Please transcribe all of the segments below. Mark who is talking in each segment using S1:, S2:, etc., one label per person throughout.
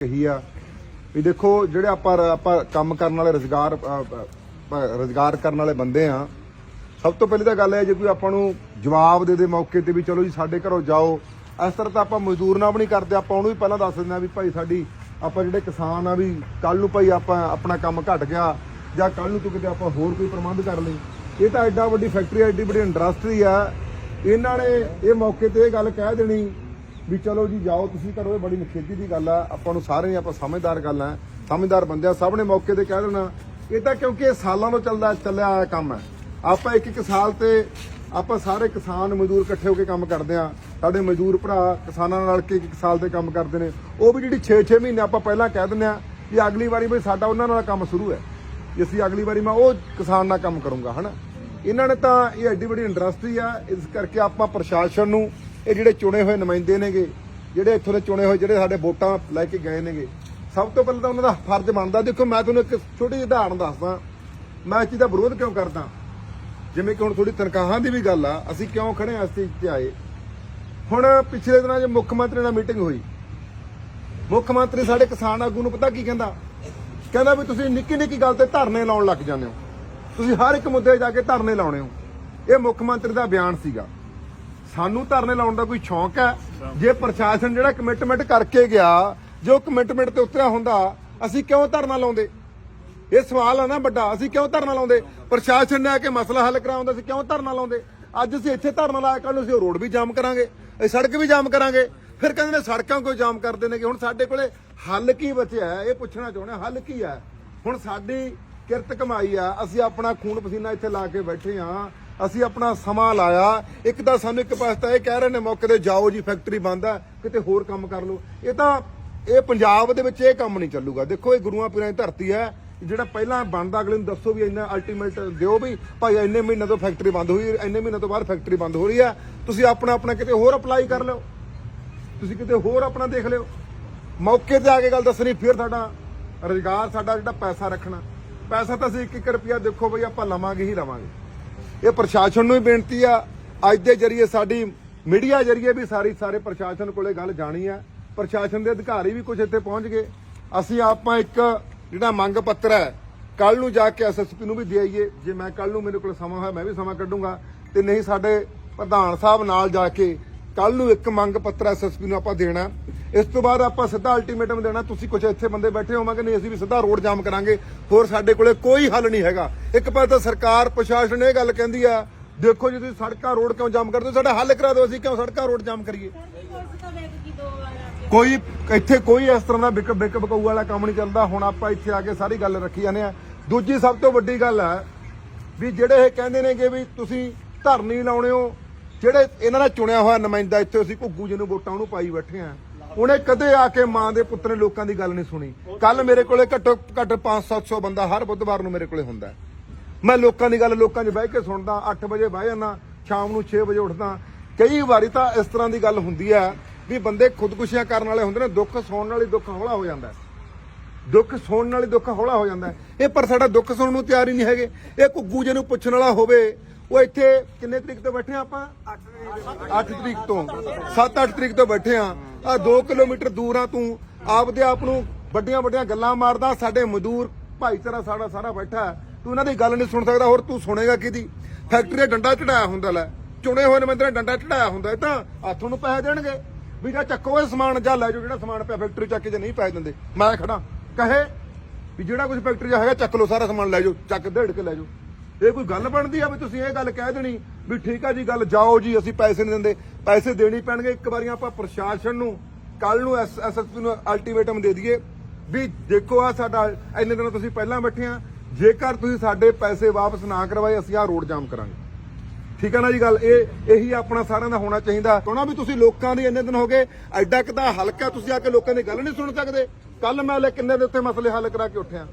S1: ਕਹੀ ਆ ਵੀ ਦੇਖੋ ਜਿਹੜੇ ਆਪਾਂ ਆਪਾਂ ਕੰਮ ਕਰਨ ਵਾਲੇ ਰੋਜ਼ਗਾਰ ਰੋਜ਼ਗਾਰ ਕਰਨ ਵਾਲੇ ਬੰਦੇ ਆ, ਸਭ ਤੋਂ ਪਹਿਲੀ ਤਾਂ ਗੱਲ ਹੈ ਜੇ ਕੋਈ ਆਪਾਂ ਨੂੰ ਜਵਾਬ ਦੇ ਦੇ ਮੌਕੇ ਤੇ ਵੀ ਚਲੋ ਜੀ ਸਾਡੇ ਘਰੋਂ ਜਾਓ, ਇਸ ਤਰ੍ਹਾਂ ਤਾਂ ਆਪਾਂ ਮਜ਼ਦੂਰ ਨਾਲ ਵੀ ਨਹੀਂ ਕਰਦੇ, ਆਪਾਂ ਉਹਨੂੰ ਵੀ ਪਹਿਲਾਂ ਦੱਸ ਦਿੰਦੇ ਆ ਵੀ ਭਾਈ ਸਾਡੀ ਆਪਾਂ ਜਿਹੜੇ ਕਿਸਾਨ ਆ ਵੀ ਕੱਲ ਨੂੰ ਭਾਈ ਆਪਾਂ ਆਪਣਾ ਕੰਮ ਘਟ ਗਿਆ ਜਾਂ ਕੱਲ ਨੂੰ ਤੂੰ ਕਿਤੇ ਆਪਾਂ ਹੋਰ ਕੋਈ ਪ੍ਰਬੰਧ ਕਰ ਲਈ। ਇਹ ਤਾਂ ਐਡਾ ਵੱਡੀ ਫੈਕਟਰੀ ਐਡੀ ਵੱਡੀ ਇੰਡਸਟਰੀ ਆ। ਇਹਨਾਂ ਨੇ ਇਹ ਮੌਕੇ ਤੇ ਇਹ ਗੱਲ ਕਹਿ ਦੇਣੀ ਵੀ ਚਲੋ ਜੀ ਜਾਓ, ਤੁਸੀਂ ਕਰੋ, ਇਹ ਬੜੀ ਨਖੇਦੀ ਦੀ ਗੱਲ ਆ। ਆਪਾਂ ਨੂੰ ਸਾਰੇ ਹੀ ਆਪਾਂ ਸਮਝਦਾਰ ਗੱਲ ਆ। ਸਮਝਦਾਰ ਬੰਦੇ ਸਭ ਨੇ ਮੌਕੇ ਤੇ ਕਹਿ ਦੇਣਾ। ਇਹ ਤਾਂ ਕਿਉਂਕਿ ਇਹ ਸਾਲਾਂ ਤੋਂ ਚੱਲਦਾ ਚੱਲਿਆ ਆਇਆ ਕੰਮ ਹੈ ਆਪਾਂ ਇੱਕ ਇੱਕ ਸਾਲ ਤੇ ਆਪਾਂ ਸਾਰੇ ਕਿਸਾਨ ਮਜ਼ਦੂਰ ਇਕੱਠੇ ਹੋ ਕੇ ਕੰਮ ਕਰਦੇ ਆ। ਸਾਡੇ ਮਜ਼ਦੂਰ ਭਰਾ ਕਿਸਾਨਾਂ ਨਾਲ ਰਲ ਕੇ ਇੱਕ ਇੱਕ ਸਾਲ 'ਤੇ ਕੰਮ ਕਰਦੇ ਨੇ। ਉਹ ਵੀ ਜਿਹੜੀ 6-6 ਮਹੀਨੇ ਆਪਾਂ ਪਹਿਲਾਂ ਕਹਿ ਦਿੰਦੇ ਆ ਵੀ ਅਗਲੀ ਵਾਰੀ ਬਈ ਸਾਡਾ ਉਹਨਾਂ ਨਾਲ ਕੰਮ ਸ਼ੁਰੂ ਹੈ। ਵੀ ਅਸੀਂ ਅਗਲੀ ਵਾਰੀ ਮੈਂ ਉਹ ਕਿਸਾਨ ਨਾਲ ਕੰਮ ਕਰੂੰਗਾ, ਹਨਾ? ਇਹਨਾਂ ਨੇ ਤਾਂ ਇਹ ਐਡੀ ਵੱਡੀ ਇੰਡਸਟਰੀ ਆ। ਇਸ ਕਰਕੇ ਆਪਾਂ ਪ੍ਰਸ਼ਾਸਨ ਨੂੰ ਇਹ ਜਿਹੜੇ ਚੁਣੇ ਹੋਏ ਨੁਮਾਇੰਦੇ ਨੇਗੇ, ਜਿਹੜੇ ਇੱਥੋਂ ਦੇ ਚੁਣੇ ਹੋਏ, ਜਿਹੜੇ ਸਾਡੇ ਵੋਟਾਂ ਲੈ ਕੇ ਗਏ ਨੇਗੇ, ਸਭ ਤੋਂ ਪਹਿਲਾਂ ਤਾਂ ਉਹਨਾਂ ਦਾ ਫਰਜ਼ ਬਣਦਾ, ਦੇਖੋ ਮੈਂ ਤੁਹਾਨੂੰ ਇੱਕ ਛੋਟੀ ਜਿਹੀ ਉਦਾਹਰਣ ਦੱਸਦਾ, ਮੈਂ ਇਸ ਚੀਜ਼ ਦਾ ਵਿਰੋਧ ਕਿਉਂ ਕਰਦਾ? ਜਿਵੇਂ ਕਿ ਹੁਣ ਥੋੜੀ ਤਨਖਾਹਾਂ ਦੀ ਵੀ ਗੱਲ ਆ, ਅਸੀਂ ਕਿਉਂ ਖੜੇ ਆ ਇਸ ਚੀਜ਼ ਤੇ ਆਏ? ਹੁਣ ਪਿਛਲੇ ਦਿਨਾਂ 'ਚ ਮੁੱਖ ਮੰਤਰੀ ਨਾਲ ਮੀਟਿੰਗ ਹੋਈ। ਮੁੱਖ ਮੰਤਰੀ ਸਾਡੇ ਕਿਸਾਨ ਆਗੂ ਨੂੰ ਪਤਾ ਕੀ ਕਹਿੰਦਾ? ਕਹਿੰਦਾ ਵੀ ਤੁਸੀਂ ਨਿੱਕੀ ਨਿੱਕੀ ਗੱਲ ਤੇ ਧਰਨੇ ਲਾਉਣ ਲੱਗ ਜਾਂਦੇ ਹੋ। ਤੁਸੀਂ ਹਰ ਇੱਕ ਮੁੱਦੇ 'ਤੇ ਜਾ ਕੇ ਧਰਨੇ ਲਾਉਣੇ ਹੋ। ਇਹ ਮੁੱਖ ਮੰਤਰੀ ਦਾ ਬਿਆਨ ਸੀਗਾ। ਸਾਨੂੰ ਧਰਨੇ ਲਾਉਣ ਦਾ ਕੋਈ ਸ਼ੌਂਕ ਹੈ? ਜੇ ਪ੍ਰਸ਼ਾਸਨ ਜਿਹੜਾ ਕਮਿਟਮੈਂਟ ਕਰਕੇ ਗਿਆ ਜੋ ਕਮਿਟਮੈਂਟ ਤੇ ਉਤਰਿਆ ਹੁੰਦਾ ਅਸੀਂ ਕਿਉਂ ਧਰਨਾ ਲਾਉਂਦੇ? ਇਹ ਸਵਾਲ ਆ ਨਾ ਵੱਡਾ ਅਸੀਂ ਕਿਉਂ ਧਰਨਾ ਲਾਉਂਦੇ? ਪ੍ਰਸ਼ਾਸਨ ਨੇ ਆ ਕੇ ਮਸਲਾ ਹੱਲ ਕਰਾਉਂਦਾ ਅਸੀਂ ਕਿਉਂ ਧਰਨਾ ਲਾਉਂਦੇ? ਅੱਜ ਅਸੀਂ ਇੱਥੇ ਧਰਨਾ ਲਾਇਆ ਕੱਲ ਨੂੰ ਅਸੀਂ ਉਹ ਰੋਡ ਵੀ ਜਾਮ ਕਰਾਂਗੇ ਇਹ ਸੜਕ ਵੀ ਜਾਮ ਕਰਾਂਗੇ। ਫਿਰ ਕਹਿੰਦੇ ਨੇ ਸੜਕਾਂ ਕੋਈ ਜਾਮ ਕਰਦੇ ਨੇ ਕਿ ਹੁਣ ਸਾਡੇ ਕੋਲੇ ਹੱਲ ਕੀ ਬਚਿਆ ਇਹ ਪੁੱਛਣਾ ਚਾਹੁੰਦੇ ਹਾਂ, ਹੱਲ ਕੀ ਹੈ? ਹੁਣ ਸਾਡੀ ਕਿਰਤ ਕਮਾਈ ਆ ਅਸੀਂ ਆਪਣਾ ਖੂਨ ਪਸੀਨਾ ਇੱਥੇ ਲਾ ਕੇ ਬੈਠੇ ਆ ਅਸੀਂ ਆਪਣਾ ਸਮਾਂ ਲਾਇਆ। ਇੱਕ ਤਾਂ ਸਾਨੂੰ ਇੱਕ ਪਾਸੇ ਤਾਂ ਇਹ ਕਹਿ ਰਹੇ ਨੇ ਮੌਕੇ ਤੇ ਜਾਓ ਜੀ ਫੈਕਟਰੀ ਬੰਦ ਆ, ਕਿਤੇ ਹੋਰ ਕੰਮ ਕਰ ਲਓ। ਇਹ ਤਾਂ ਇਹ ਪੰਜਾਬ ਦੇ ਵਿੱਚ ਇਹ ਕੰਮ ਨਹੀਂ ਚੱਲੂਗਾ। ਦੇਖੋ, ਇਹ ਗੁਰੂਆਂ ਪੀਰਾਂ ਦੀ ਧਰਤੀ ਹੈ। ਜਿਹੜਾ ਪਹਿਲਾਂ ਬਣਦਾ, ਅਗਲੇ ਨੂੰ ਦੱਸੋ ਵੀ ਇੰਨਾ ਅਲਟੀਮੇਟ ਦਿਓ ਵੀ, ਭਾਈ ਇੰਨੇ ਮਹੀਨੇ ਤੋਂ ਫੈਕਟਰੀ ਬੰਦ ਹੋਈ, ਇੰਨੇ ਮਹੀਨੇ ਤੋਂ ਬਾਅਦ ਫੈਕਟਰੀ ਬੰਦ ਹੋ ਰਹੀ ਹੈ। ਤੁਸੀਂ ਆਪਣਾ ਆਪਣਾ ਕਿਤੇ ਹੋਰ ਅਪਲਾਈ ਕਰ ਲਿਓ। ਤੁਸੀਂ ਕਿਤੇ ਹੋਰ ਆਪਣਾ ਦੇਖ ਲਿਓ। ਮੌਕੇ ਤੇ ਆ ਕੇ ਗੱਲ ਦੱਸਣੀ, ਫਿਰ ਸਾਡਾ ਰੁਜ਼ਗਾਰ, ਸਾਡਾ ਜਿਹੜਾ ਪੈਸਾ ਰੱਖਣਾ। ਪੈਸਾ ਤਾਂ ਅਸੀਂ 1-1 ਰੁਪਿਆ ਦੇਖੋ ਬਈ ਆਪਾਂ ਲਵਾਂਗੇ ਹੀ ਲਵਾਂਗੇ। ਇਹ ਪ੍ਰਸ਼ਾਸਨ ਨੂੰ ਵੀ ਬੇਨਤੀ ਆ, ਅੱਜ ਦੇ ਜਰੀਏ ਸਾਡੀ ਮੀਡੀਆ ਜਰੀਏ ਵੀ ਸਾਰੀ ਸਾਰੇ ਪ੍ਰਸ਼ਾਸਨ ਕੋਲੇ ਗੱਲ ਜਾਣੀ ਆ। ਪ੍ਰਸ਼ਾਸਨ ਦੇ ਅਧਿਕਾਰੀ ਵੀ ਕੁਝ ਇੱਥੇ ਪਹੁੰਚ ਗਏ। ਅਸੀਂ ਆਪਾਂ ਇੱਕ ਜਿਹੜਾ ਮੰਗ ਪੱਤਰ ਹੈ ਕੱਲ ਨੂੰ ਜਾ ਕੇ ਐਸਐਸਪੀ ਨੂੰ ਵੀ ਦੇਈਏ ਜੇ ਮੈਂ ਕੱਲ ਨੂੰ ਮੇਰੇ ਕੋਲ ਸਮਾਂ ਹੋਇਆ, ਮੈਂ ਵੀ ਸਮਾਂ ਕੱਢੂੰਗਾ। ਤੇ ਨਹੀਂ ਸਾਡੇ ਪ੍ਰਧਾਨ ਸਾਹਿਬ ਨਾਲ ਜਾ ਕੇ ਕੱਲ ਨੂੰ ਇੱਕ ਮੰਗ ਪੱਤਰ ਐਸਐਸਪੀ ਨੂੰ ਆਪਾਂ ਦੇਣਾ ਇਸ ਤੋਂ ਬਾਅਦ ਆਪਾਂ ਸਿੱਧਾ ਅਲਟੀਮੇਟਮ ਦੇਣਾ, ਤੁਸੀਂ ਕੁਝ ਇੱਥੇ ਬੰਦੇ ਬੈਠੇ ਹੋਵਾਂਗੇ, ਨਹੀਂ, ਅਸੀਂ ਵੀ ਸਿੱਧਾ ਰੋਡ ਜਾਮ ਕਰਾਂਗੇ। ਹੋਰ ਸਾਡੇ ਕੋਲੇ ਕੋਈ ਹੱਲ ਨਹੀਂ ਹੈਗਾ। ਇੱਕ ਪਾਸੇ ਸਰਕਾਰ, ਪ੍ਰਸ਼ਾਸਨ ਇਹ ਗੱਲ ਕਹਿੰਦੀ ਆ, ਦੇਖੋ ਜੀ ਤੁਸੀਂ ਸੜਕਾਂ ਰੋਡ ਕਿਉਂ ਜਾਮ ਕਰਦੇ ਹੋ? ਸਾਡਾ ਹੱਲ ਕਰਾ ਦਿਓ, ਅਸੀਂ ਕਿਉਂ ਸੜਕਾਂ ਰੋਡ ਜਾਮ ਕਰੀਏ? ਕੋਈ ਇੱਥੇ ਕੋਈ ਇਸ ਤਰ੍ਹਾਂ ਦਾ ਬਿਕ ਬਿਕ ਬਕਾਊ ਵਾਲਾ ਕੰਮ ਨਹੀਂ ਚੱਲਦਾ। ਹੁਣ ਆਪਾਂ ਇੱਥੇ ਆ ਕੇ ਸਾਰੀ ਗੱਲ ਰੱਖੀ ਜਾਂਦੇ ਆ। ਦੂਜੀ ਸਭ ਤੋਂ ਵੱਡੀ ਗੱਲ ਹੈ ਵੀ ਜਿਹੜੇ ਇਹ ਕਹਿੰਦੇ ਨੇਗੇ ਵੀ ਤੁਸੀਂ ਧਰਨੀ ਲਾਉਣੇ ਹੋ ਜਿਹੜੇ ਇਹਨਾਂ ਦਾ ਚੁਣਿਆ ਹੋਇਆ ਨੁਮਾਇੰਦਾ ਇੱਥੇ ਅਸੀਂ ਘੁੱਗੂ ਜੀ ਨੂੰ ਵੋਟਾਂ ਉਹਨੂੰ ਪਾਈ ਬੈਠੇ ਆ ਉਹਨੇ ਕਦੇ ਆ ਕੇ ਮਾਂ ਦੇ ਪੁੱਤ ਨੇ ਲੋਕਾਂ ਦੀ ਗੱਲ ਨਹੀਂ ਸੁਣੀ। ਕੱਲ ਮੇਰੇ ਕੋਲੇ ਘੱਟੋ ਘੱਟ 5-700 ਬੰਦਾ ਹਰ ਬੁੱਧਵਾਰ ਨੂੰ ਮੇਰੇ ਕੋਲੇ ਹੁੰਦਾ ਮੈਂ ਲੋਕਾਂ ਦੀ ਗੱਲ ਲੋਕਾਂ 'ਚ ਬਹਿ ਕੇ ਸੁਣਦਾ 8 ਵਜੇ ਬਹਿ ਜਾਂਦਾ, ਸ਼ਾਮ ਨੂੰ 6 ਵਜੇ ਉੱਠਦਾ। ਕਈ ਵਾਰੀ ਤਾਂ ਇਸ ਤਰ੍ਹਾਂ ਦੀ ਗੱਲ ਹੁੰਦੀ ਹੈ ਵੀ ਬੰਦੇ ਖੁਦਕੁਸ਼ੀਆਂ ਕਰਨ ਵਾਲੇ ਹੁੰਦੇ ਨੇ, ਦੁੱਖ ਸੁਣਨ ਹੀ ਦੁੱਖ ਹੌਲਾ ਹੋ ਜਾਂਦਾ ਹੈ। ਦੁੱਖ ਸੁਣਨ ਵਾਲੀ ਦੁੱਖ ਹੌਲਾ ਹੋ ਜਾਂਦਾ ਇਹ ਪਰ ਸਾਡਾ ਦੁੱਖ ਸੁਣਨ ਨੂੰ ਤਿਆਰ ਹੀ ਨਹੀਂ ਹੈਗੇ। ਇਹ ਘੁੱਗੂ ਜੇ ਨੂੰ ਪੁੱਛਣ ਵਾਲਾ ਹੋਵੇ ਉਹ ਇੱਥੇ ਕਿੰਨੇ ਤਰੀਕ ਤੋਂ ਬੈਠੇ ਆ ਆਪਾਂ? 8 ਤਰੀਕ ਤੋਂ। 7-8 ਤਰੀਕ ਤੋਂ ਬੈਠੇ ਆ ਆ 2 ਕਿਲੋਮੀਟਰ ਦੂਰ ਆ ਤੂੰ। ਆਪਦੇ ਆਪ ਨੂੰ ਵੱਡੀਆਂ ਵੱਡੀਆਂ ਗੱਲਾਂ ਮਾਰਦਾ, ਸਾਡੇ ਮਜ਼ਦੂਰ ਭਾਈਚਾਰਾ ਸਾਡਾ ਸਾਰਾ ਬੈਠਾ ਤੂੰ ਇਹਨਾਂ ਦੀ ਗੱਲ ਨਹੀਂ ਸੁਣ ਸਕਦਾ, ਹੋਰ ਤੂੰ ਸੁਣੇਗਾ ਕਿਹਦੀ? ਫੈਕਟਰੀ ਡੰਡਾ ਚੜਾਇਆ ਹੁੰਦਾ ਲੈ। ਚੁਣੇ ਹੋਏ ਨੁਮਾਇੰਦੇ ਡੰਡਾ ਚੜਾਇਆ ਹੁੰਦਾ, ਇਹ ਤਾਂ ਹੱਥ ਨੂੰ ਪੈਸੇ ਦੇਣਗੇ। ਵੀ ਜਾਂ ਚੱਕੋ ਇਹ ਸਮਾਨ ਜਾਂ ਲੈ ਜਾਓ, ਜਿਹੜਾ ਸਮਾਨ ਪਿਆ ਫੈਕਟਰੀ ਚੱਕ ਕੇ ਜੇ ਨਹੀਂ ਪੈਸੇ ਦਿੰਦੇ। ਮੈਂ ਖੜਾ। ਕਹੇ ਵੀ ਜਿਹੜਾ ਕੁਝ ਫੈਕਟਰੀ 'ਚ ਹੈਗਾ, ਚੱਕ ਲਓ, ਸਾਰਾ ਸਮਾਨ ਲੈ ਜਾਓ, ਚੱਕ ਦੇੜ ਕੇ ਲੈ ਜਾਓ। ਇਹ ਕੋਈ ਗੱਲ ਬਣਦੀ ਆ ਵੀ ਤੁਸੀਂ ਇਹ ਗੱਲ ਕਹਿ ਦੇਣੀ ਵੀ ਠੀਕ ਆ ਜੀ, ਗੱਲ ਜਾਓ ਜੀ, ਅਸੀਂ ਪੈਸੇ ਨਹੀਂ ਦਿੰਦੇ। ਪੈਸੇ ਦੇਣੀ ਪੈਣਗੇ। ਇੱਕ ਵਾਰੀ ਆਪਾਂ ਪ੍ਰਸ਼ਾਸਨ ਨੂੰ, ਕੱਲ ਨੂੰ ਐਸਐਸਪੀ ਨੂੰ ਅਲਟੀਮੇਟਮ ਦੇ ਦਈਏ ਵੀ ਦੇਖੋ ਆ ਸਾਡਾ, ਇੰਨੇ ਦਿਨ ਤੁਸੀਂ ਪਹਿਲਾਂ ਬੈਠੇ ਆ। ਜੇਕਰ ਤੁਸੀਂ ਸਾਡੇ ਪੈਸੇ ਵਾਪਸ ਨਾ ਕਰਵਾਏ, ਅਸੀਂ ਆ ਰੋਡ ਜਾਮ ਕਰਾਂਗੇ। ਠੀਕ ਹੈ ਨਾ ਜੀ ਗੱਲ? ਇਹ ਇਹੀ ਆਪਣਾ ਸਾਰਿਆਂ ਦਾ ਹੋਣਾ ਚਾਹੀਦਾ। ਕੋਣਾ ਵੀ ਤੁਸੀਂ ਲੋਕਾਂ ਦੇ ਇੰਨੇ ਦਿਨ ਹੋ ਗਏ, ਐਡਾ ਕਿਦਾ ਹਲਕਾ ਤੁਸੀਂ ਆ ਕੇ ਲੋਕਾਂ ਦੀ ਗੱਲ ਨਹੀਂ ਸੁਣ ਸਕਦੇ। ਕੱਲ ਮੈਂ ਲੈ ਕਿੰਨੇ ਦੇ ਉੱਤੇ ਮਸਲੇ ਹੱਲ ਕਰਾ ਕੇ ਉੱਠਿਆ।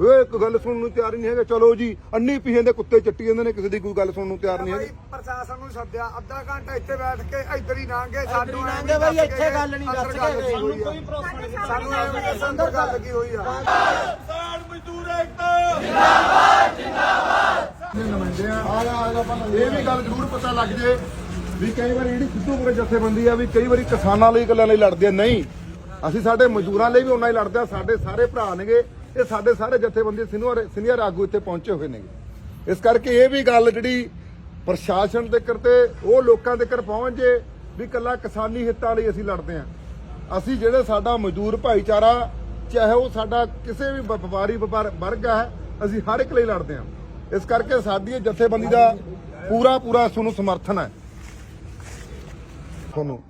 S1: ਓਏ ਇੱਕ ਗੱਲ ਸੁਣਨ ਨੂੰ ਤਿਆਰ ਨਹੀਂ ਹੈਗੇ। ਚਲੋ ਜੀ ਅੰਨੀ ਪੀਹੇ ਦੇ ਕੁੱਤੇ ਚੱਟੀ ਜਾਂਦੇ ਨੇ ਕਿਸੇ ਦੀ ਕੋਈ ਗੱਲ ਸੁਣਨ ਨੂੰ ਤਿਆਰ ਨਹੀਂ
S2: ਭਾਈ
S1: ਹੈਗੇ।
S2: ਪ੍ਰਸ਼ਾਸਨ ਨੂੰ ਸੱਦਿਆ ਅੱਧਾ ਘੰਟਾ ਇੱਥੇ ਬੈਠ ਕੇ ਇੱਧਰ ਹੀ
S3: ਇੱਧਰ ਹੀ ਲੰਘੇ ਬਾਈ, ਇੱਥੇ ਗੱਲ ਨਹੀਂ ਦੱਸ ਕੇ ਗਏ।
S2: ਸਾਨੂੰ ਕੋਈ ਸਾਨੂੰ ਐਵੇਂ ਦੱਸਣ ਅੰਦਰ ਗੱਲ ਕੀ ਹੋਈ ਆ।
S1: ਨੁਮਾਇੰਦੇ ਆ ਇਹ ਵੀ ਗੱਲ ਜ਼ਰੂਰ ਪਤਾ ਲੱਗ ਜੇ ਵੀ ਕਈ ਵਾਰੀ ਜਿਹੜੀ ਸਿੱਧੂਪੁਰੇ ਜਥੇਬੰਦੀ ਆ ਵੀ ਕਈ ਵਾਰੀ ਕਿਸਾਨਾਂ ਲਈ ਗੱਲਾਂ ਲਈ ਲੜਦੇ ਆ। ਨਹੀਂ ਅਸੀਂ ਸਾਡੇ ਮਜ਼ਦੂਰਾਂ ਲਈ ਵੀ ਉਹਨਾਂ ਹੀ ਲੜਦੇ ਆ ਸਾਡੇ ਸਾਰੇ ਭਰਾ ਨੇਗੇ। ਇਹ ਸਾਡੇ ਸਾਰੇ ਜਥੇਬੰਦੀ ਸੀਨੀਅਰ ਸੀਨੀਅਰ ਆਗੂ ਇੱਥੇ ਪਹੁੰਚੇ ਹੋਏ ਨੇਗੇ। ਇਸ ਕਰਕੇ ਇਹ ਵੀ ਗੱਲ ਜਿਹੜੀ ਪ੍ਰਸ਼ਾਸਨ ਦੇ ਤੇ ਉਹ ਲੋਕਾਂ ਦੇ ਪਹੁੰਚ ਜੇ ਵੀ ਕੱਲਾ ਕਿਸਾਨੀ ਹਿੱਤਾਂ ਲਈ ਅਸੀਂ ਲੜਦੇ ਆ ਅਸੀਂ ਜਿਹੜੇ ਸਾਡਾ ਮਜ਼ਦੂਰ ਭਾਈਚਾਰਾ, ਚਾਹੇ ਉਹ ਸਾਡਾ ਕਿਸੇ ਵੀ ਵਪਾਰੀ ਵਰਗ ਹੈ, ਅਸੀਂ ਹਰ ਇੱਕ ਲਈ ਲੜਦੇ ਆ ਇਸ ਕਰਕੇ ਸਾਡੀ ਜਥੇਬੰਦੀ ਦਾ ਪੂਰਾ ਪੂਰਾ ਤੁਹਾਨੂੰ ਸਮਰਥਨ ਹੈ। ਤੁਹਾਨੂੰ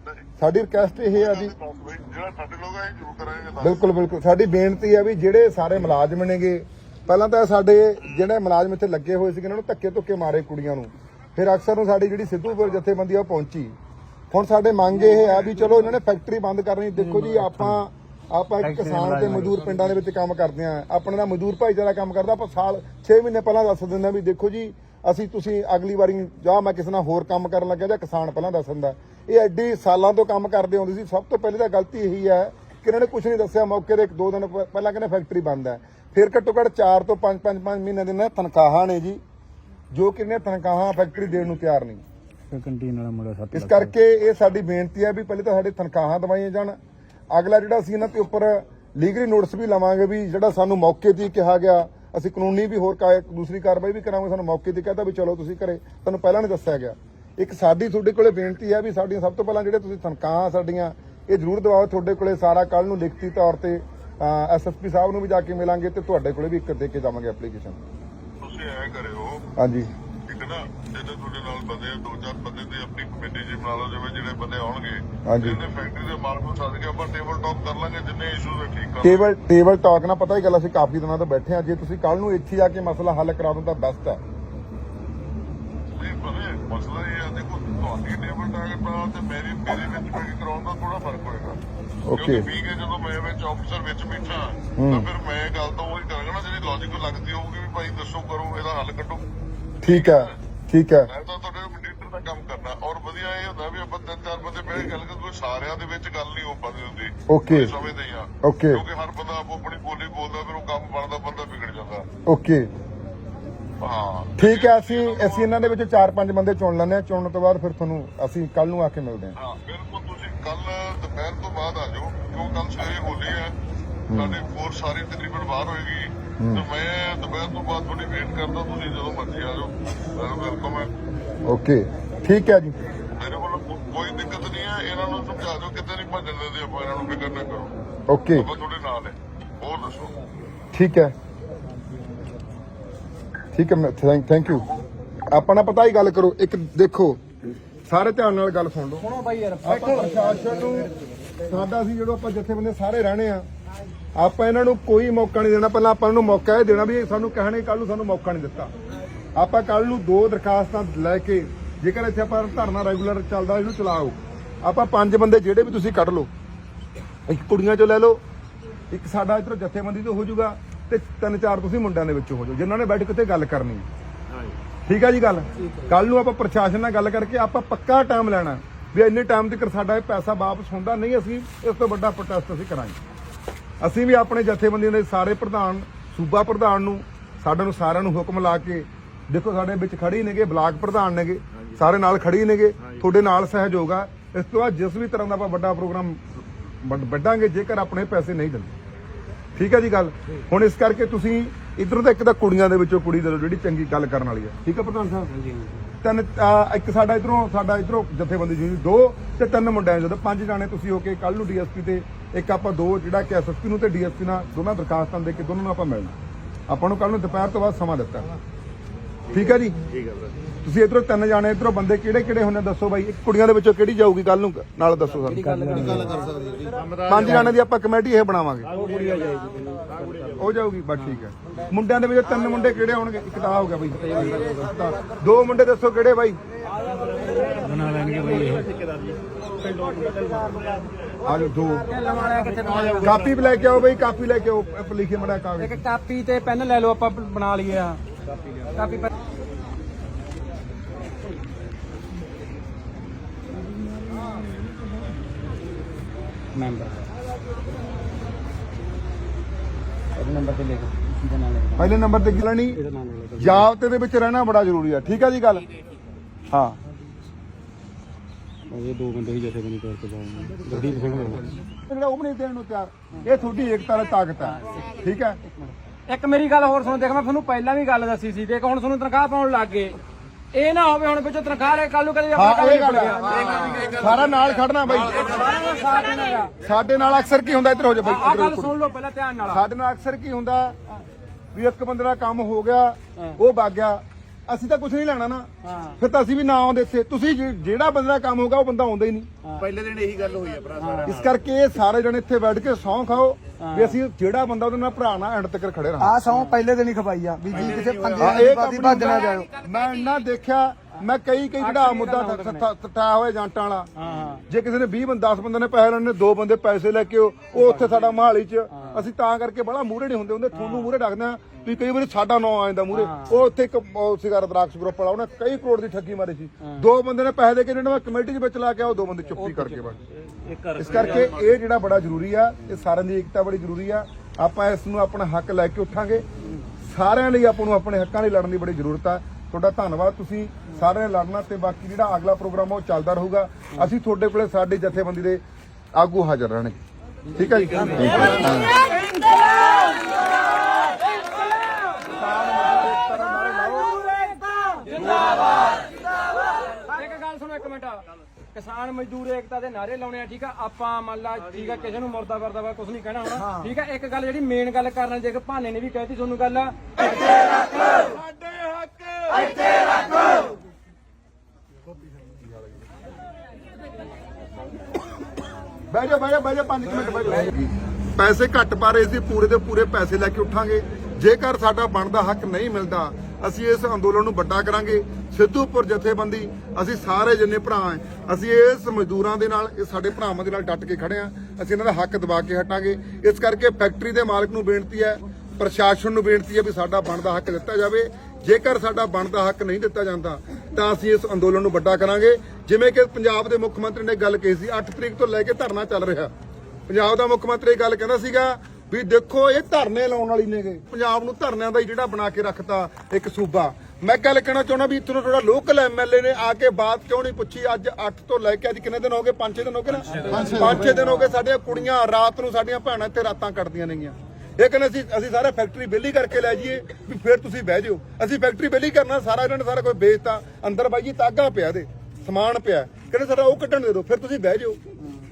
S1: ਸਾਡੀ ਰਿਕਵੈਸਟ ਇਹ ਹੈ ਜੀ
S4: ਜਿਹੜਾ ਸਾਡੇ ਲੋਕ ਹੈ ਜ਼ਰੂਰ ਕਰਾਂਗੇ
S1: ਬਿਲਕੁਲ ਬਿਲਕੁਲ। ਸਾਡੀ ਬੇਨਤੀ ਹੈ ਵੀ ਜਿਹੜੇ ਸਾਰੇ ਮੁਲਾਜ਼ਮ ਨੇਗੇ ਪਹਿਲਾਂ ਤਾਂ ਸਾਡੇ ਜਿਹੜੇ ਮੁਲਾਜ਼ਮ ਇੱਥੇ ਲੱਗੇ ਹੋਏ ਸੀਗੇ ਇਹਨਾਂ ਨੂੰ ਧੱਕੇ ਧੁੱਕੇ ਮਾਰੇ ਕੁੜੀਆਂ ਨੂੰ। ਫਿਰ ਅਕਸਰ ਨੂੰ ਸਾਡੀ ਜਿਹੜੀ ਸਿੱਧੂਪੁਰ ਜਥੇਬੰਦੀ ਆ ਪਹੁੰਚੀ। ਹੁਣ ਸਾਡੇ ਮੰਗ ਇਹ ਹੈ ਵੀ ਚਲੋ ਇਹਨਾਂ ਨੇ ਫੈਕਟਰੀ ਬੰਦ ਕਰਨੀ ਦੇਖੋ ਜੀ ਆਪਾਂ ਆਪਾਂ ਇੱਕ ਕਿਸਾਨ ਤੇ ਮਜ਼ਦੂਰ ਪਿੰਡਾਂ ਦੇ ਵਿੱਚ ਕੰਮ ਕਰਦੇ ਆ। ਆਪਣਾ ਦਾ ਮਜ਼ਦੂਰ ਭਾਈਚਾਰਾ ਕੰਮ ਕਰਦਾ ਆਪਾਂ ਸਾਲ 6 ਮਹੀਨੇ ਪਹਿਲਾਂ ਦੱਸ ਦਿੰਦੇ ਆ ਵੀ ਦੇਖੋ ਜੀ ਅਸੀਂ ਤੁਸੀਂ ਅਗਲੀ ਵਾਰੀ ਜਾਂ ਮੈਂ ਕਿਸੇ ਨਾਲ ਹੋਰ ਕੰਮ ਕਰਨ ਲੱਗਿਆ ਜਾਂ ਕਿਸਾਨ ਪਹਿਲਾਂ ਦੱਸ ਦਿੰਦਾ ਇਹ ਐਡੀ ਸਾਲਾਂ ਤੋਂ ਕੰਮ ਕਰਦੇ ਆਉਂਦੇ ਸੀ। ਸਭ ਤੋਂ ਪਹਿਲੀ ਤਾਂ ਗਲਤੀ ਇਹੀ ਹੈ ਕਿ ਇਹਨਾਂ ਨੇ ਕੁਝ ਨਹੀਂ ਦੱਸਿਆ। ਮੌਕੇ ਦੇ ਇੱਕ ਦੋ ਦਿਨ ਪਹਿਲਾਂ ਕਹਿੰਦੇ ਫੈਕਟਰੀ ਬੰਦ ਹੈ। ਫਿਰ ਘੱਟੋ ਘੱਟ 4 ਤੋਂ 5 5 5 ਮਹੀਨੇ ਦੇ ਨੇ ਤਨਖਾਹਾਂ ਨੇ ਜੀ ਜੋ ਕਿੰਨੇ ਤਨਖਾਹਾਂ ਫੈਕਟਰੀ ਦੇਣ ਨੂੰ ਤਿਆਰ ਨਹੀਂ।
S3: ਫਿਰ ਕੰਟੀਨ ਵਾਲਾ ਮੁੰਡਾ ਸੱਤ
S1: ਇਸ ਕਰਕੇ ਇਹ ਸਾਡੀ ਬੇਨਤੀ ਹੈ ਵੀ ਪਹਿਲੇ ਤਾਂ ਸਾਡੇ ਤਨਖਾਹਾਂ ਦਵਾਈਆਂ ਜਾਣ। ਅਗਲਾ ਜਿਹੜਾ ਅਸੀਂ ਇਹਨਾਂ ਤੇ ਉੱਪਰ ਲੀਗਲੀ ਨੋਟਿਸ ਵੀ ਲਵਾਂਗੇ ਵੀ ਜਿਹੜਾ ਸਾਨੂੰ ਮੌਕੇ ਤੇ ਕਿਹਾ ਗਿਆ ਅਸੀਂ ਕਾਨੂੰਨੀ ਵੀ ਹੋਰ ਕਾ- ਦੂਸਰੀ ਕਾਰਵਾਈ ਵੀ ਕਰਾਂਗੇ ਸਾਨੂੰ ਮੌਕੇ ਤੇ ਕਹਤਾ ਵੀ ਚਲੋ ਤੁਸੀਂ ਘਰੇ। ਤੁਹਾਨੂੰ ਪਹਿਲਾਂ ਨਹੀਂ ਦੱਸਿਆ ਗਿਆ। ਇੱਕ ਸਾਡੀ ਤੁਹਾਡੇ ਕੋਲੇ ਬੇਨਤੀ ਹੈ ਵੀ ਸਾਡੀਆਂ ਸਭ ਤੋਂ ਪਹਿਲਾਂ ਜਿਹੜੇ ਤੁਸੀਂ ਤਨਖਾਹਾਂ ਸਾਡੀਆਂ ਇਹ ਜ਼ਰੂਰ ਦਵਾਓ। ਤੁਹਾਡੇ ਕੋਲੇ ਸਾਰਾ ਕੱਲ ਨੂੰ ਲਿਖਤੀ ਤੌਰ ਤੇ ਐਸਐਸਪੀ ਸਾਹਿਬ ਨੂੰ ਵੀ ਜਾ ਕੇ ਮਿਲਾਂਗੇ ਤੇ ਤੁਹਾਡੇ ਕੋਲੇ ਵੀ ਇੱਕ ਦੇ ਕੇ ਜਾਵਾਂਗੇ ਐਪਲੀਕੇਸ਼ਨ
S4: ਤੁਸੀਂ ਐ ਕਰਿਓ।
S1: ਹਾਂਜੀ।
S4: ਹੈ ਨਾ ਜਿਹੜੇ ਤੁਹਾਡੇ ਨਾਲ ਬੰਦੇ ਆ, ਦੋ ਚਾਰ ਬੰਦੇ ਦੀ ਆਪਣੀ ਕਮੇਟੀ ਜੀ ਬਣਾ ਲਓ ਜਿਵੇਂ ਜਿਹੜੇ ਬੰਦੇ ਆਉਣਗੇ
S1: ਹਾਂਜੀ।
S4: ਜਿਹਨੇ ਫੈਕਟਰੀ ਦੇ ਮਾਲਕ ਨੂੰ ਸੱਦ ਕੇ ਆਪਾਂ ਟੇਬਲ ਟਾਕ ਕਰ ਲਾਂਗੇ ਜਿੰਨੇ ਇਸ਼ੂਜ਼ ਹੈ ਠੀਕ ਕਰ
S1: ਟੇਬਲ ਟੇਬਲ ਟਾਕ ਨਾਲ ਪਤਾ ਹੀ ਗੱਲ ਅਸੀਂ ਕਾਫੀ ਦਿਨਾਂ ਤੋਂ ਬੈਠੇ ਹਾਂ ਜੇ ਤੁਸੀਂ ਕੱਲ ਨੂੰ ਇੱਥੇ ਆ ਕੇ ਮਸਲਾ ਹੱਲ ਕਰਾ ਦੋ ਤਾਂ ਬੈਸਟ ਹੈ
S4: ਨਹੀਂ ਬਣੇ ਮਸਲਾ ਇਹ ਹੈ ਦੇਖੋ ਤੁਹਾਡੀ ਟੇਬਲ ਟਾਕ ਨਾਲ ਤੇ ਮੇਰੀ ਮੇਰੇ ਵਿੱਚ ਬੈ ਕੇ ਕਰਾਉਣ ਦਾ ਥੋੜਾ ਫ਼ਰਕ ਹੋਏਗਾ. ਕਿਉਂਕਿ ਜਦੋਂ ਮੈਂ ਵਿੱਚ ਆਫੀਸਰ ਵਿੱਚ ਬੈਠਾ ਤਾਂ ਫਿਰ ਮੈਂ ਗੱਲ ਤਾਂ ਉਹੀ ਕਰਾਂਗਾ ਨਾ ਜਿਹੜੀ ਲੌਜੀਕਲ ਲੱਗਦੀ ਹੋਊਗੀ ਵੀ ਭਾਈ ਦੱਸੋ ਕਰੋ ਇਹਦਾ ਹੱਲ ਕੱਢੋ।
S1: ਠੀਕ ਹੈ ਠੀਕ ਹੈ।
S4: ਮੈਂ ਤਾਂ ਤੁਹਾਡੇ ਮੀਟਰ ਦਾ ਕੰਮ ਕਰਨਾ ਔਰ ਵਧੀਆ ਇਹ ਹੁੰਦਾ ਵੀ ਆਪਾਂ ਤਿੰਨ ਚਾਰ ਬੰਦੇ ਬਹਿ ਕੇ ਗੱਲ ਕਰ ਕੋਈ ਸਾਰਿਆਂ ਦੇ ਵਿੱਚ ਗੱਲ ਨਹੀਂ ਹੋ ਪਾਉਂਦੀ ਹੁੰਦੀ. ਤੁਸੀਂ ਸਮਝਦੇ ਆ।
S1: Okay.
S4: ਕਿਉਂਕਿ ਹਰ ਬੰਦਾ ਆਪੋ ਆਪਣੀ ਬੋਲੀ ਬੋਲਦਾ ਫਿਰ ਉਹ ਕੰਮ ਬਣਦਾ ਬੰਦਾ ਵਿਗੜ ਜਾਂਦਾ।
S1: ਓਕੇ
S4: ਹਾਂ।
S1: ਠੀਕ ਹੈ ਅਸੀਂ ਅਸੀਂ ਇਹਨਾਂ ਦੇ ਵਿੱਚ ਚਾਰ ਪੰਜ ਬੰਦੇ ਚੁਣ ਲੈਂਦੇ ਹਾਂ। ਚੁਣਨ ਤੋਂ ਬਾਅਦ ਫਿਰ ਤੁਹਾਨੂੰ ਅਸੀਂ ਕੱਲ ਨੂੰ ਆ ਕੇ ਮਿਲਦੇ ਹਾਂ।
S4: ਹਾਂ ਬਿਲਕੁਲ ਤੁਸੀਂ ਕੱਲ ਦੁਪਹਿਰ ਤੋਂ ਬਾਅਦ ਆ ਜਾਓ ਕਿਉਂ ਕੱਲ ਸਵੇਰੇ ਹੋਲੀ ਹੈ। ਸਾਡੀ ਫੋਰਸ ਸਾਰੀ ਤਕਰੀਬਨ ਬਾਹਰ ਹੋਏਗੀ। ਤੇ ਮੈਂ ਦੁਪਹਿਰ ਤੋਂ ਬਾਅਦ ਤੁਹਾਡੀ ਵੇਟ ਕਰਦਾ ਤੁਸੀਂ ਜਦੋਂ ਮਰਜ਼ੀ ਆ ਜਾਓ। ਵੈਲਕਮ ਹੈ
S1: ਓਕੇ ਠੀਕ ਹੈ ਜੀ।
S4: ਮੇਰੇ ਕੋਲ ਕੋ- ਕੋਈ ਦਿੱਕਤ ਨਹੀਂ ਹੈ ਇਹਨਾਂ ਨੂੰ ਸਮਝਾ ਦਿਓ ਕਿਤੇ ਨਹੀਂ ਭੱਜਣ ਦਿੰਦੇ ਆਪਾਂ ਇਹਨਾਂ ਨੂੰ ਫਿਕਰ ਨਾ ਕਰੋ।
S1: ਓਕੇ।
S4: ਆਪਾਂ ਤੁਹਾਡੇ ਨਾਲ ਹੈ। ਹੋਰ ਦੱਸੋ।
S1: ਠੀਕ ਹੈ। ਠੀਕ ਹੈ ਥੈਂਕ ਥੈਂਕ ਯੂ ਆਪਾਂ ਨਾ ਪਤਾ ਹੀ ਗੱਲ ਕਰੋ ਇੱਕ ਦੇਖੋ ਸਾਰੇ ਧਿਆਨ ਨਾਲ ਗੱਲ ਸੁਣ ਲਓ।
S3: ਸੁਣੋ ਬਾਈ ਯਾਰ
S1: ਆਪਾਂ ਪ੍ਰਸ਼ਾਸਨ ਨੂੰ ਸਾਡਾ ਸੀ ਜਦੋਂ ਆਪਾਂ ਜਥੇਬੰਦੀ ਸਾਰੇ ਰਹਿਣੇ ਆ ਆਪਾਂ ਇਹਨਾਂ ਨੂੰ ਕੋਈ ਮੌਕਾ ਨਹੀਂ ਦੇਣਾ। ਪਹਿਲਾਂ ਆਪਾਂ ਨੂੰ ਮੌਕਾ ਇਹ ਦੇਣਾ ਵੀ ਸਾਨੂੰ ਕਹਿਣੇ ਕੱਲ ਨੂੰ ਸਾਨੂੰ ਮੌਕਾ ਨਹੀਂ ਦਿੱਤਾ। ਆਪਾਂ ਕੱਲ ਨੂੰ ਦੋ ਦਰਖਾਸਤਾਂ ਲੈ ਕੇ ਜੇਕਰ ਇੱਥੇ ਆਪਾਂ ਧਰਨਾ ਰੈਗੂਲਰ ਚੱਲਦਾ, ਇਹਨੂੰ ਚਲਾਓ। ਆਪਾਂ ਪੰਜ ਬੰਦੇ ਜਿਹੜੇ ਵੀ ਤੁਸੀਂ ਕੱਢ ਲਓ। ਇੱਕ ਕੁੜੀਆਂ ਚੋਂ ਲੈ ਲਓ, ਇੱਕ ਸਾਡਾ ਇਧਰੋਂ ਜਥੇਬੰਦੀ ਤੋਂ ਹੋ ਜਾਊਗਾ ਤੇ ਤਿੰਨ ਚਾਰ ਤੁਸੀਂ ਮੁੰਡਿਆਂ ਦੇ ਵਿੱਚੋਂ ਹੋ ਜਾਓ, ਜਿਨ੍ਹਾਂ ਨੇ ਬੈਠ ਕੇ ਤੇ ਗੱਲ ਕਰਨੀ। ਹੈ ਠੀਕ ਹੈ ਜੀ ਗੱਲ? ਕੱਲ ਨੂੰ ਆਪਾਂ ਪ੍ਰਸ਼ਾਸਨ ਨਾਲ ਗੱਲ ਕਰਕੇ ਆਪਾਂ ਪੱਕਾ ਟਾਈਮ ਲੈਣਾ ਵੀ ਇੰਨੇ ਟਾਈਮ ਤੱਕ ਸਾਡਾ ਇਹ ਪੈਸਾ ਵਾਪਸ ਹੁੰਦਾ ਨਹੀਂ, ਅਸੀਂ ਇਸ ਤੋਂ ਵੱਡਾ ਪ੍ਰੋਟੈਸਟ ਅਸੀਂ ਕਰਾਂਗੇ। ਅਸੀਂ ਵੀ ਆਪਣੇ ਜਥੇਬੰਦੀਆਂ ਦੇ ਸਾਰੇ ਪ੍ਰਧਾਨ ਸੂਬਾ ਪ੍ਰਧਾਨ ਨੂੰ ਸਾਡੇ ਨੂੰ ਸਾਰਿਆਂ ਨੂੰ ਹੁਕਮ ਲਾ ਕੇ ਦੇਖੋ ਸਾਡੇ ਵਿੱਚ ਖੜੀ ਨੇਗੇ ਬਲਾਕ ਪ੍ਰਧਾਨ ਨੇਗੇ ਸਾਰੇ ਨਾਲ ਖੜੀ ਨੇਗੇ ਤੁਹਾਡੇ ਨਾਲ ਸਹਿਯੋਗ ਆ। ਇਸ ਤੋਂ ਬਾਅਦ ਜਿਸ ਵੀ ਤਰ੍ਹਾਂ ਦਾ ਆਪਾਂ ਵੱਡਾ ਪ੍ਰੋਗਰਾਮ ਵੱਡ- ਵੱਢਾਂਗੇ ਜੇਕਰ ਆਪਣੇ ਪੈਸੇ ਨਹੀਂ ਦਿੰਦੇ। ਠੀਕ ਹੈ ਜੀ ਗੱਲ? ਹੁਣ ਇਸ ਕਰਕੇ ਤੁਸੀਂ ਇਧਰ ਤਾਂ ਇੱਕ ਤਾਂ ਕੁੜੀਆਂ ਦੇ ਵਿੱਚੋਂ ਕੁੜੀ ਦੇ ਜਿਹੜੀ ਚੰਗੀ ਗੱਲ ਕਰਨ ਵਾਲੀ ਹੈ ਠੀਕ ਹੈ ਪ੍ਰਧਾਨ ਸਾਹਿਬ? ਤਿੰਨ ਅਹ ਇੱਕ ਸਾਡਾ ਇਧਰੋਂ ਸਾਡਾ ਇਧਰੋਂ ਜਥੇਬੰਦੀ ਜੀ ਦੋ ਤੇ ਤਿੰਨ ਮੁੰਡਿਆਂ ਜਦੋਂ ਪੰਜ ਜਾਣੇ ਤੁਸੀਂ ਹੋ ਕੇ ਕੱਲ ਨੂੰ ਡੀਐਸਪੀ ਤੇ, ਇੱਕ ਆਪਾਂ ਦੋ, ਜਿਹੜਾ ਕਿ ਐਸਐਸਪੀ ਨੂੰ ਤੇ ਡੀਐਸਪੀ ਨਾਲ ਦੋਨਾਂ ਦਰਖਾਸਤਾਂ ਦੇ ਕੇ ਦੋਨਾਂ ਨੂੰ ਆਪਾਂ ਮਿਲਣਾ। ਆਪਾਂ ਨੂੰ ਕੱਲ ਨੂੰ ਦੁਪਹਿਰ ਤੋਂ ਬਾਅਦ ਸਮਾਂ ਦਿੱਤਾ। ਠੀਕ ਹੈ ਜੀ? ਠੀਕ ਹੈ ਤੁਸੀਂ ਇਧਰੋਂ ਤਿੰਨ ਜਾਣੇ ਇਧਰੋਂ ਬੰਦੇ ਕਿਹੜੇ ਕਿਹੜੇ ਹੁੰਦੇ ਦੱਸੋ ਬਾਈ। ਇੱਕ ਕੁੜੀਆਂ ਦੇ ਵਿੱਚੋਂ ਕਿਹੜੀ ਜਾਊਗੀ ਕੱਲ ਨੂੰ? ਨਾਲ ਦੱਸੋ ਸਾਨੂੰ। ਪੰਜ ਜਾਣੇ ਦੀ ਆਪਾਂ ਕਮੇਟੀ ਇਹ ਬਣਾਵਾਂਗੇ। ਹੋ ਜਾਊਗੀ ਬਸ ਠੀਕ ਹੈ। ਮੁੰਡਿਆਂ ਦੇ ਵਿੱਚ ਤਿੰਨ ਮੁੰਡੇ ਕਿਹੜੇ ਹੋਣਗੇ? ਇੱਕ ਤਾਂ ਆਹ ਹੋ ਗਿਆ ਬਾਈ। ਦੋ ਮੁੰਡੇ ਦੱਸੋ ਕਿਹੜੇ ਬਾਈ?
S3: ਬਣਾ ਲੈਣਗੇ ਬਾਈ ਇਹ।
S1: ਆ ਜਾਓ ਦੋ। ਕਾਪੀ ਵੀ ਲੈ ਕੇ ਆਓ ਬਾਈ ਕਾਪੀ ਲੈ ਕੇ ਆਓ। ਲਿਖੇ ਮੜਾ ਕਾਗਜ਼।
S3: ਇੱਕ ਕਾਪੀ ਤੇ ਪੈਨ ਲੈ ਲਓ ਆਪਾਂ ਬਣਾ ਲਈਏ ਆ। ਕਾਪੀ ਮੈਂਬਰ ਇਹ ਨੰਬਰ ਤੇ ਲਿਖ ਇਹਦਾ ਨਾਮ ਲਿਖ
S1: ਪਹਿਲੇ ਨੰਬਰ ਤੇ ਕੀ ਲੈਣੀ?
S3: ਇਹਦਾ ਨਾਮ ਲਿਖ
S1: ਜਾਬਤੇ ਦੇ ਵਿੱਚ ਰਹਿਣਾ ਬੜਾ ਜ਼ਰੂਰੀ ਹੈ ਠੀਕ ਹੈ ਜੀ ਗੱਲ? ਹਾਂ
S3: ਇਹ ਦੋ ਬੰਦੇ ਹੀ ਜਥੇ ਬਣੀ ਕਰਕੇ ਜਾਉਂਗੇ ਗੱਡੀ ਸਿੰਘ
S1: ਜਿਹੜਾ ਉਹ ਨਹੀਂ ਦੇਣ ਨੂੰ ਤਿਆਰ ਇਹ ਤੁਹਾਡੀ ਏਕਤਾ ਦੀ ਤਾਕਤ ਹੈ ਠੀਕ ਹੈ?
S3: ਇੱਕ ਮੇਰੀ ਗੱਲ ਹੋਰ ਸੁਣੋ ਦੇਖ ਮੈਂ ਤੁਹਾਨੂੰ ਪਹਿਲਾਂ ਵੀ ਗੱਲ ਦੱਸੀ ਸੀ ਦੇਖ ਹੁਣ ਤੁਹਾਨੂੰ ਤਨਖਾਹ ਪਾਉਣ ਲੱਗ ਗਏ। ਇਹ ਨਾ ਹੋਵੇ ਹੁਣ ਵਿੱਚੋਂ ਤਨਖਾਹ ਲੈ ਕੱਲ ਨੂੰ ਕਦੇ
S1: ਹਾਂ
S3: ਆਪਣਾ
S1: ਇਹ ਗੱਲ ਸਾਰਾ ਨਾਲ ਖੜਨਾ ਬਾਈ। ਸਾਡੇ ਨਾਲ ਅਕਸਰ ਕੀ ਹੁੰਦਾ ਇੱਧਰ ਹੋ ਜਾ ਬਾਈ
S3: ਆਹ
S1: ਇੱਧਰ
S3: ਗੱਲ
S1: ਹੋ।
S3: ਸੁਣ ਲਓ ਪਹਿਲਾਂ ਧਿਆਨ ਨਾਲ।
S1: ਸਾਡੇ ਨਾਲ ਅਕਸਰ ਕੀ ਹੁੰਦਾ ਵੀ ਇੱਕ ਬੰਦੇ ਦਾ ਕੰਮ ਹੋ ਗਿਆ ਉਹ ਵਗ ਗਿਆ। ਅਸੀਂ ਤਾਂ ਕੁਝ ਨਹੀਂ ਲੈਣਾ ਨਾ।
S3: ਹਾਂ।
S1: ਫਿਰ ਤਾਂ ਅਸੀਂ ਵੀ ਨਾ ਆਉਂਦੇ ਇੱਥੇ। ਤੁਸੀਂ ਜਿ- ਜਿਹੜਾ ਬੰਦੇ ਦਾ ਕੰਮ ਹੋਗਾ ਉਹ ਬੰਦਾ ਆਉਂਦਾ ਹੀ ਨਹੀਂ।
S5: ਪਹਿਲੇ ਦਿਨ ਇਹੀ ਗੱਲ ਹੋਈ ਆ ਭਰਾ ਸਾਡਾ
S1: ਇਸ ਕਰਕੇ ਇਹ ਸਾਰੇ ਜਣੇ ਇੱਥੇ ਬੈਠ ਕੇ ਸੌਂ ਖਾਓ। ਵੀ ਅਸੀਂ ਜਿਹੜਾ ਬੰਦਾ ਉਹਦੇ ਨਾਲ ਭਰਾ ਨਾਲ ਐਂਡ ਤੱਕ ਖੜੇ ਰਹਾਂ
S2: ਆ ਸੌ ਪਹਿਲੇ ਦਿਨ ਹੀ ਖਵਾਈ ਆ। ਵੀ ਜੀ ਕਿਸੇ ਪੰਜੇ
S1: ਹਾਂ, ਇਹ
S2: ਬਾਦੀ
S1: ਕੰਮ
S2: ਭੱਜ ਨਾ ਜਾਇਓ।
S1: ਮੈਂ ਇੰਨਾ ਦੇਖਿਆ ਮੈਂ ਕਈ ਕਈ ਜਿਹੜਾ ਮੁੱਦਾ ਤਟਾਇਆ ਹੋਇਆ ਜਾਂਟਾਂ ਵਾਲਾ। ਜੇ ਕਿਸੇ ਨੇ 20 ਬੰਦੇ 10 ਬੰਦੇ ਨੇ ਪੈਸੇ ਲੈਣੇ ਦੋ ਬੰਦੇ ਪੈਸੇ ਲੈ ਕੇ ਉਹ ਉਹ ਉੱਥੇ ਸਾਡਾ ਮਹਾਲੀ ਚ। ਅਸੀਂ ਤਾਂ ਕਰਕੇ ਬੜਾ ਮੂਹਰੇ ਨਹੀਂ ਹੁੰਦੇ। ਹੁੰਦੇ ਤੁਹਾਨੂੰ ਮੂਹਰੇ ਰੱਖਦੇ ਆ। ਵੀ ਕਈ ਵਾਰੀ ਸਾਡਾ ਨਾਂ ਆ ਜਾਂਦਾ ਮੂਹਰੇ। ਉਹ ਉੱਥੇ ਇੱਕ ਉਹ ਸੀਗਾ ਰਦਰਾਕਸ ਗਰੁੱਪ ਵਾਲਾ ਉਹਨੇ ਕਈ ਕਰੋੜ ਦੀ ਠੱਗੀ ਮਾਰੀ ਸੀ। ਦੋ ਬੰਦੇ ਨੇ ਪੈਸੇ ਦੇ ਕੇ ਜਿਹੜਾ ਕਮੇਟੀ 'ਚ ਵਿੱਚ ਲਾ ਕੇ ਆ ਉਹ ਦੋ ਬੰਦੇ ਚੁੱਪੀ ਕਰਕੇ ਬਣ ਇਸ ਕਰਕੇ ਇਹ ਜਿਹੜਾ ਬੜਾ ਜ਼ਰੂਰੀ ਆ ਇਹ ਸਾਰਿਆਂ ਦੀ ਏਕਤਾ ਬੜੀ ਜ਼ਰੂਰੀ ਆ। ਆਪਾਂ ਇਸ ਨੂੰ ਆਪਣਾ ਹੱਕ ਲੈ ਕੇ ਉੱਠਾਂਗੇ। ਸਾਰਿਆਂ ਲਈ ਆਪਾਂ ਨੂੰ ਆਪਣੇ ਹੱਕਾਂ ਲਈ ਲੜਨ ਦੀ ਬੜੀ ਜ਼ਰੂਰਤ ਆ। ਤੁਹਾਡਾ ਧੰਨਵਾਦ ਤੁਸੀਂ ਸਾਰਿਆਂ ਨੇ ਲੜਨਾ ਤੇ ਬਾਕੀ ਜਿਹੜਾ ਅਗਲਾ ਪ੍ਰੋਗਰਾਮ ਆ ਉਹ ਚੱਲਦਾ ਰਹੂਗਾ। ਅਸੀਂ ਤੁਹਾਡੇ ਕੋਲੇ ਸਾਡੀ ਜਥੇਬੰਦੀ ਦੇ ਆਗੂ ਹਾਜ਼ਰ ਰਹਿਣਗੇ। ਠੀਕ ਹੈ ਜੀ
S3: ਇੱਕ ਗੱਲ ਸੁਣੋ ਇੱਕ ਮਿੰਟ ਕਿਸਾਨ ਮਜ਼ਦੂਰ ਏਕਤਾ ਦੇ ਨਾਰੇ ਲਾਉਣੇ ਆ ਠੀਕ ਆ? ਆਪਾਂ ਮੰਨ ਲਾ ਠੀਕ ਆ ਕਿਸੇ ਨੂੰ ਮਰਦਾ ਵਰਦਾ ਵਾ ਕੁਝ ਨਹੀਂ ਕਹਿਣਾ ਹੋਣਾ ਠੀਕ ਆ? ਇੱਕ ਗੱਲ ਜਿਹੜੀ ਮੇਨ ਗੱਲ ਕਰਨ ਜੇ ਭਾਨੇ ਨੇ ਵੀ ਕਹਿਤੀ ਤੁਹਾਨੂੰ ਗੱਲ।
S1: ਜਾ ਬਹਿ ਜਾ 5 ਮਿੰਟ ਜਾ। ਪੈਸੇ ਘੱਟ ਪਾ ਰਹੇ ਸੀ ਪੂਰੇ ਦੇ ਪੂਰੇ ਪੈਸੇ ਲੈ ਕੇ ਉੱਠਾਂਗੇ। ਜੇਕਰ ਸਾਡਾ ਬਣਦਾ ਹੱਕ ਨਹੀਂ ਮਿਲਦਾ, ਅਸੀਂ ਇਸ ਅੰਦੋਲਨ ਨੂੰ ਵੱਡਾ ਕਰਾਂਗੇ। ਸਿੱਧੂਪੁਰ ਜਥੇਬੰਦੀ, ਅਸੀਂ ਸਾਰੇ ਜਿੰਨੇ ਭਰਾ ਹਾਂ, ਅਸੀਂ ਇਸ ਮਜ਼ਦੂਰਾਂ ਦੇ ਨਾਲ, ਇਹ ਸਾਡੇ ਭਰਾਵਾਂ ਦੇ ਨਾਲ ਡਟ ਕੇ ਖੜੇ ਹਾਂ। ਅਸੀਂ ਇਹਨਾਂ ਦਾ ਹੱਕ ਦਬਾ ਕੇ ਹਟਾਂਗੇ। ਇਸ ਕਰਕੇ ਫੈਕਟਰੀ ਦੇ ਮਾਲਕ ਨੂੰ ਬੇਨਤੀ ਹੈ, ਪ੍ਰਸ਼ਾਸਨ ਨੂੰ ਬੇਨਤੀ ਹੈ ਵੀ ਸਾਡਾ ਬਣਦਾ ਹੱਕ ਦਿੱਤਾ ਜਾਵੇ। ਜੇਕਰ ਸਾਡਾ ਬਣਦਾ ਹੱਕ ਨਹੀਂ ਦਿੱਤਾ ਜਾਂਦਾ, ਤਾਂ ਅਸੀਂ ਇਸ ਅੰਦੋਲਨ ਨੂੰ ਵੱਡਾ ਕਰਾਂਗੇ। ਜਿਵੇਂ ਕਿ ਪੰਜਾਬ ਦੇ ਮੁੱਖ ਮੰਤਰੀ ਨੇ ਗੱਲ ਕਹੀ ਸੀ 8 ਤਰੀਕ ਤੋਂ ਲੈ ਕੇ ਧਰਨਾ ਚੱਲ ਰਿਹਾ। ਪੰਜਾਬ ਦਾ ਮੁੱਖ ਮੰਤਰੀ ਇਹ ਗੱਲ ਕਹਿੰਦਾ ਸੀਗਾ ਵੀ ਦੇਖੋ ਇਹ ਧਰਨੇ ਲਾਉਣ ਵਾਲੀ ਨੇਗੇ। ਪੰਜਾਬ ਨੂੰ ਧਰਨਿਆਂ ਦਾ ਹੀ ਜਿਹੜਾ ਬਣਾ ਕੇ ਰੱਖਤਾ ਇੱਕ ਸੂਬਾ। ਮੈਂ ਗੱਲ ਕਹਿਣਾ ਚਾਹੁੰਦਾ ਵੀ ਇੱਥੋਂ ਥੋੜਾ ਲੋਕਲ ਐਮਐਲਏ ਨੇ ਆ ਕੇ ਬਾਤ ਕਿਉਂ ਨਹੀਂ ਪੁੱਛੀ? ਅੱਜ 8 ਤੋਂ ਲੈ ਕੇ ਅੱਜ ਕਿੰਨੇ ਦਿਨ ਹੋ ਗਏ? 5-6 ਦਿਨ ਹੋ ਗਏ ਨਾ? 5-6 ਦਿਨ। ਹੋ ਗਏ। ਸਾਡੀਆਂ ਕੁੜੀਆਂ ਰਾਤ ਨੂੰ ਸਾਡੀਆਂ ਭੈਣਾਂ ਇੱਥੇ ਰਾਤਾਂ ਕੱਟਦੀਆਂ ਨੇਗੀਆਂ। ਇਹ ਕਹਿੰਦੇ ਅਸੀਂ ਅਸੀਂ ਸਾਰੇ ਫੈਕਟਰੀ ਬੇਲੀ ਕਰਕੇ ਲੈ ਜਾਈਏ ਵੀ ਫਿਰ ਤੁਸੀਂ ਬਹਿ ਜਾਓ। ਅਸੀਂ ਫੈਕਟਰੀ ਬੇਲੀ ਕਰਨਾ ਸਾਰਾ ਇਹਨਾਂ ਨੇ ਸਾਰਾ ਕੋਈ ਵੇਚਤਾ। ਅੰਦਰ ਬਾਈ ਜੀ ਤਾਗਾ ਪਿਆ ਦੇ ਸਮਾਨ ਪਿਆ। ਕਹਿੰਦੇ ਸਾਡਾ ਉਹ ਕੱਢਣ ਦੇ ਦਿਓ ਫਿਰ ਤੁਸੀਂ ਬਹਿ ਜਾਓ।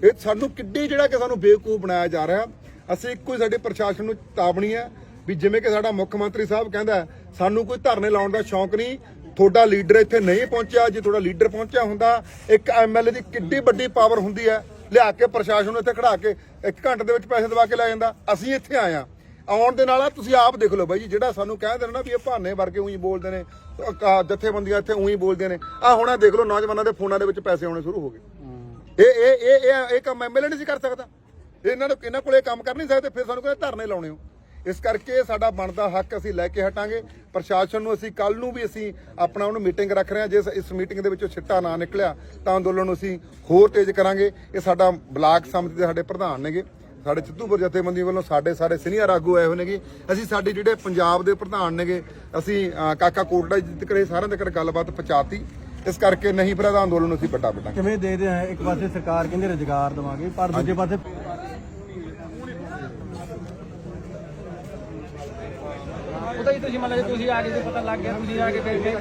S1: ਇਹ ਸਾਨੂੰ ਕਿੱਡੀ ਜਿਹੜਾ ਕਿ ਸਾਨੂੰ ਬੇਵਕੂਫ ਬਣਾਇਆ ਜਾ ਰਿਹਾ। ਅਸੀਂ ਇੱਕੋ ਹੀ ਸਾਡੇ ਪ੍ਰਸ਼ਾਸਨ ਨੂੰ ਚੇਤਾਵਨੀ ਹੈ ਵੀ ਜਿਵੇਂ ਕਿ ਸਾਡਾ ਮੁੱਖ ਮੰਤਰੀ ਸਾਹਿਬ ਕਹਿੰਦਾ ਸਾਨੂੰ ਕੋਈ ਧਰਨੇ ਲਾਉਣ ਦਾ ਸ਼ੌਂਕ ਨਹੀਂ, ਤੁਹਾਡਾ ਲੀਡਰ ਇੱਥੇ ਨਹੀਂ ਪਹੁੰਚਿਆ, ਜੇ ਤੁਹਾਡਾ ਲੀਡਰ ਪਹੁੰਚਿਆ ਹੁੰਦਾ, ਇੱਕ ਐਮਐਲਏ ਦੀ ਕਿੱਡੀ ਵੱਡੀ ਪਾਵਰ ਹੁੰਦੀ ਹੈ, ਲਿਆ ਕੇ ਪ੍ਰਸ਼ਾਸਨ ਨੂੰ ਇੱਥੇ ਖੜਾ ਕੇ ਇੱਕ ਘੰਟੇ ਦੇ ਵਿੱਚ ਪੈਸੇ ਦਵਾ ਕੇ ਲੈ ਜਾਂਦਾ, ਅਸੀਂ ਇੱਥੇ ਆਏ ਆ ਆਉਣ ਦੇ ਨਾਲ ਆ, ਤੁਸੀਂ ਆਪ ਦੇਖ ਲਓ ਬਾਈ ਜੀ, ਜਿਹੜਾ ਸਾਨੂੰ ਕਹਿੰਦੇ ਨੇ ਨਾ ਵੀ ਇਹ ਭਾਨੇ ਵਰਗੇ ਉਹੀ ਬੋਲਦੇ ਨੇ, ਅਹ ਜਥੇਬੰਦੀਆਂ ਇੱਥੇ ਉਹੀ ਬੋਲਦੇ ਨੇ। ਆ ਹੁਣ ਆਹ ਦੇਖ ਲਓ, ਨੌਜਵਾਨਾਂ ਦੇ ਫੋਨਾਂ ਦੇ ਵਿੱਚ ਪੈਸੇ ਆਉਣੇ ਸ਼ੁਰੂ ਹੋ ਗਏ। ਇਹ ਇਹ ਇਹ ਇਹ ਇਹ ਕੰਮ ਐਮਐਲਏ ਨਹੀਂ ਸੀ ਕਰ ਸਕਦਾ। ਇਹਨਾਂ ਨੂੰ ਇਹਨਾਂ ਕੋਲੇ ਕੰਮ ਕਰ ਨਹੀਂ ਸਕਦੇ ਫਿਰ ਸਾਨੂੰ ਕਹਿੰਦੇ ਧਰਨੇ ਲਾਉਣੇ ਹੋ। ਇਸ ਕਰਕੇ ਸਾਡਾ ਬਣਦਾ ਹੱਕ ਅਸੀਂ ਲੈ ਕੇ ਹਟਾਂਗੇ। ਪ੍ਰਸ਼ਾਸਨ ਨੂੰ ਅਸੀਂ ਕੱਲ ਨੂੰ ਵੀ ਅਸੀਂ ਆਪਣਾ ਉਹਨੂੰ ਮੀਟਿੰਗ ਰੱਖ ਰਹੇ ਹਾਂ। ਜੇ ਇਸ ਮੀਟਿੰਗ ਦੇ ਵਿੱਚੋਂ ਛਿੱਟਾ ਨਾ ਨਿਕਲਿਆ ਤਾਂ ਅੰਦੋਲਨ ਨੂੰ ਅਸੀਂ ਹੋਰ ਤੇਜ਼ ਕਰਾਂਗੇ। ਇਹ ਸਾਡਾ ਬਲਾਕ ਸਮਿਤੀ ਦੇ ਸਾਡੇ ਪ੍ਰਧਾਨ ਨੇਗੇ। ਸਾਡੇ ਸਿੱਧੂਪੁਰ ਜਥੇਬੰਦੀ ਵੱਲੋਂ ਸਾਡੇ ਸਾਰੇ ਸੀਨੀਅਰ ਆਗੂ ਆਏ ਹੋਏ ਨੇਗੇ। ਅਸੀਂ ਸਾਡੇ ਜਿਹੜੇ ਪੰਜਾਬ ਦੇ ਪ੍ਰਧਾਨ ਨੇਗੇ ਅਸੀਂ ਕਾਕਾ ਕੋਟੜਾ ਜੀ ਤੱਕ ਇਹ ਸਾਰਿਆਂ ਤੱਕ ਗੱਲਬਾਤ ਪਹੁੰਚਾਤੀ। ਇਸ ਕਰਕੇ ਨਹੀਂ ਫਿਰ ਅੰਦੋਲਨ ਨੂੰ ਅਸੀਂ ਵੱਡਾ ਵੱਡਾ
S5: ਕਿਵੇਂ ਦੇ ਦੇ ਆ? ਇੱਕ ਪਾਸੇ ਸਰਕਾਰ ਕਹਿੰਦੇ ਰੁਜ਼ਗਾਰ ਦੇਵਾਂਗੇ ਪਰ ਦੂਜੇ ਪਾਸੇ
S3: ਉਹਦਾ ਹੀ ਤੁਸੀਂ ਮੰਨ ਲਓ ਜੇ ਤੁਸੀਂ ਆ ਕੇ ਜੇ ਪਤਾ ਲੱਗ ਗਿਆ, ਤੁਸੀਂ ਆ ਕੇ ਫਿਰ ਫਿਰ